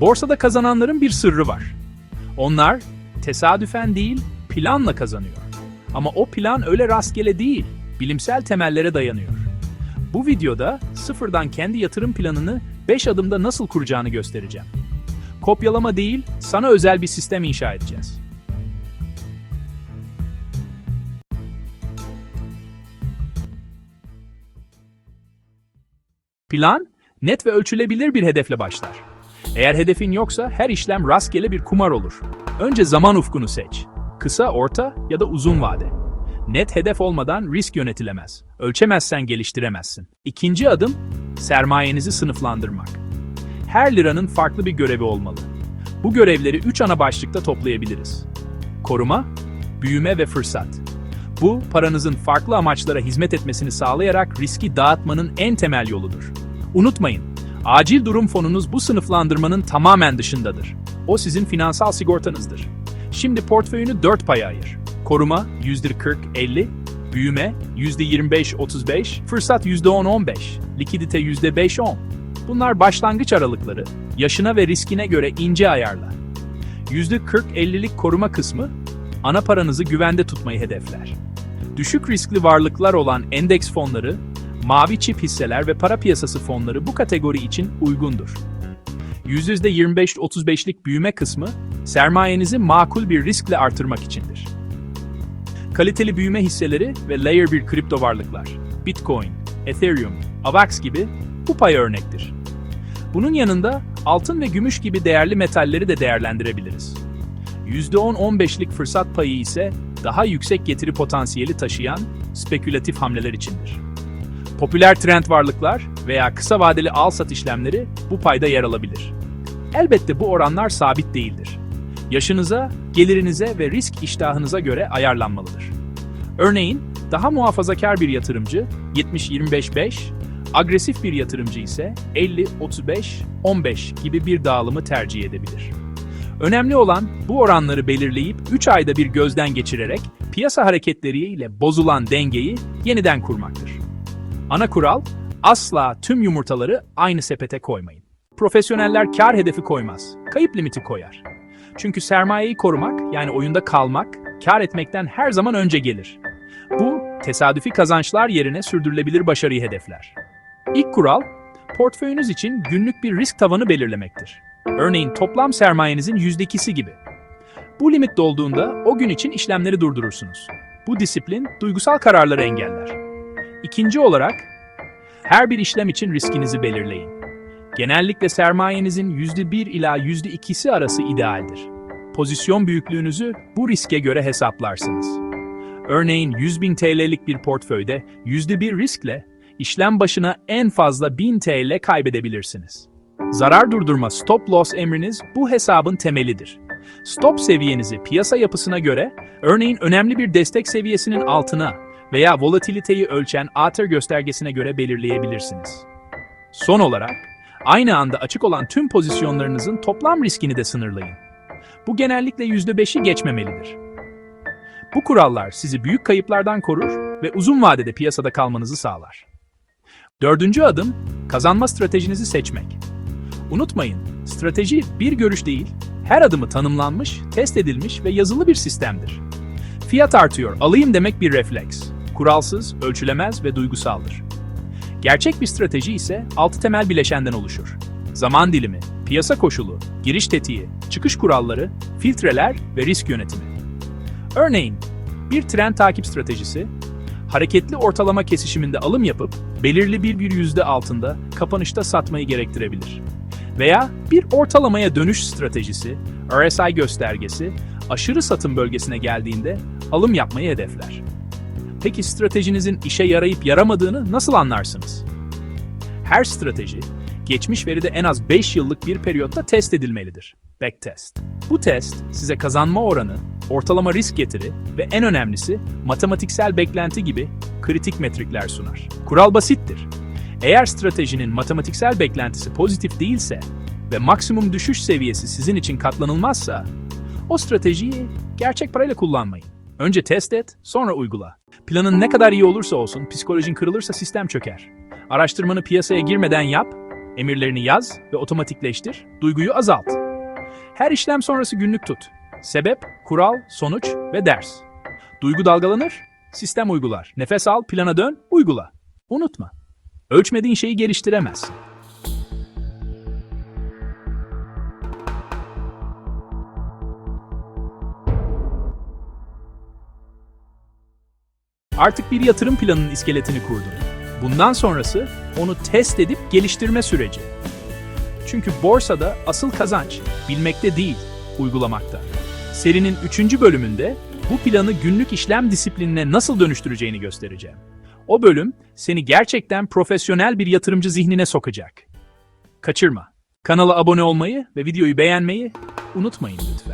Borsada kazananların bir sırrı var. Onlar tesadüfen değil, planla kazanıyor. Ama o plan öyle rastgele değil, bilimsel temellere dayanıyor. Bu videoda sıfırdan kendi yatırım planını 5 adımda nasıl kuracağını göstereceğim. Kopyalama değil, sana özel bir sistem inşa edeceğiz. Plan, net ve ölçülebilir bir hedefle başlar. Eğer hedefin yoksa her işlem rastgele bir kumar olur. Önce zaman ufkunu seç. Kısa, orta ya da uzun vade. Net hedef olmadan risk yönetilemez. Ölçemezsen geliştiremezsin. İkinci adım, sermayenizi sınıflandırmak. Her liranın farklı bir görevi olmalı. Bu görevleri üç ana başlıkta toplayabiliriz. Koruma, büyüme ve fırsat. Bu, paranızın farklı amaçlara hizmet etmesini sağlayarak riski dağıtmanın en temel yoludur. Unutmayın, acil durum fonunuz bu sınıflandırmanın tamamen dışındadır. O sizin finansal sigortanızdır. Şimdi portföyünü dört paya ayır. Koruma %40-50, büyüme %25-35, fırsat %10-15, likidite %5-10. Bunlar başlangıç aralıkları, yaşına ve riskine göre ince ayarla. %40-50'lik koruma kısmı, ana paranızı güvende tutmayı hedefler. Düşük riskli varlıklar olan endeks fonları, mavi çip hisseler ve para piyasası fonları bu kategori için uygundur. %25-35'lik büyüme kısmı, sermayenizi makul bir riskle artırmak içindir. Kaliteli büyüme hisseleri ve layer 1 kripto varlıklar, Bitcoin, Ethereum, AVAX gibi bu pay örnektir. Bunun yanında altın ve gümüş gibi değerli metalleri de değerlendirebiliriz. %10-15'lik fırsat payı ise daha yüksek getiri potansiyeli taşıyan spekülatif hamleler içindir. Popüler trend varlıklar veya kısa vadeli al-sat işlemleri bu payda yer alabilir. Elbette bu oranlar sabit değildir. Yaşınıza, gelirinize ve risk iştahınıza göre ayarlanmalıdır. Örneğin, daha muhafazakar bir yatırımcı 70-25-5, agresif bir yatırımcı ise 50-35-15 gibi bir dağılımı tercih edebilir. Önemli olan bu oranları belirleyip 3 ayda bir gözden geçirerek piyasa hareketleriyle bozulan dengeyi yeniden kurmaktır. Ana kural, asla tüm yumurtaları aynı sepete koymayın. Profesyoneller kar hedefi koymaz, kayıp limiti koyar. Çünkü sermayeyi korumak, yani oyunda kalmak, kar etmekten her zaman önce gelir. Bu, tesadüfi kazançlar yerine sürdürülebilir başarıyı hedefler. İlk kural, portföyünüz için günlük bir risk tavanı belirlemektir. Örneğin toplam sermayenizin %2'si gibi. Bu limit dolduğunda o gün için işlemleri durdurursunuz. Bu disiplin duygusal kararları engeller. İkinci olarak, her bir işlem için riskinizi belirleyin. Genellikle sermayenizin %1 ila %2'si arası idealdir. Pozisyon büyüklüğünüzü bu riske göre hesaplarsınız. Örneğin 100 bin TL'lik bir portföyde %1 riskle işlem başına en fazla 1000 TL kaybedebilirsiniz. Zarar durdurma stop loss emriniz bu hesabın temelidir. Stop seviyenizi piyasa yapısına göre, örneğin önemli bir destek seviyesinin altına veya volatiliteyi ölçen ATR göstergesine göre belirleyebilirsiniz. Son olarak, aynı anda açık olan tüm pozisyonlarınızın toplam riskini de sınırlayın. Bu genellikle %5'i geçmemelidir. Bu kurallar sizi büyük kayıplardan korur ve uzun vadede piyasada kalmanızı sağlar. Dördüncü adım, kazanma stratejinizi seçmek. Unutmayın, strateji bir görüş değil, her adımı tanımlanmış, test edilmiş ve yazılı bir sistemdir. Fiyat artıyor, alayım demek bir refleks. Kuralsız, ölçülemez ve duygusaldır. Gerçek bir strateji ise altı temel bileşenden oluşur. Zaman dilimi, piyasa koşulu, giriş tetiği, çıkış kuralları, filtreler ve risk yönetimi. Örneğin, bir trend takip stratejisi, hareketli ortalama kesişiminde alım yapıp belirli bir bir yüzde altında kapanışta satmayı gerektirebilir. Veya bir ortalamaya dönüş stratejisi, RSI göstergesi, aşırı satım bölgesine geldiğinde alım yapmayı hedefler. Peki stratejinizin işe yarayıp yaramadığını nasıl anlarsınız? Her strateji, geçmiş veride en az 5 yıllık bir periyotta test edilmelidir. Backtest. Bu test, size kazanma oranı, ortalama risk getiri ve en önemlisi matematiksel beklenti gibi kritik metrikler sunar. Kural basittir. Eğer stratejinin matematiksel beklentisi pozitif değilse ve maksimum düşüş seviyesi sizin için katlanılmazsa, o stratejiyi gerçek parayla kullanmayın. Önce test et, sonra uygula. Planın ne kadar iyi olursa olsun, psikolojin kırılırsa sistem çöker. Araştırmanı piyasaya girmeden yap, Emirlerini yaz ve otomatikleştir, duyguyu azalt. Her işlem sonrası günlük tut. Sebep, kural, sonuç ve ders. Duygu dalgalanır, sistem uygular. Nefes al, plana dön, uygula. Unutma. Ölçmediğin şeyi geliştiremezsin. Artık bir yatırım planının iskeletini kurdun. Bundan sonrası onu test edip geliştirme süreci. Çünkü borsada asıl kazanç bilmekte değil, uygulamakta. Serinin 3. bölümünde bu planı günlük işlem disiplinine nasıl dönüştüreceğini göstereceğim. O bölüm seni gerçekten profesyonel bir yatırımcı zihnine sokacak. Kaçırma. Kanala abone olmayı ve videoyu beğenmeyi unutmayın lütfen.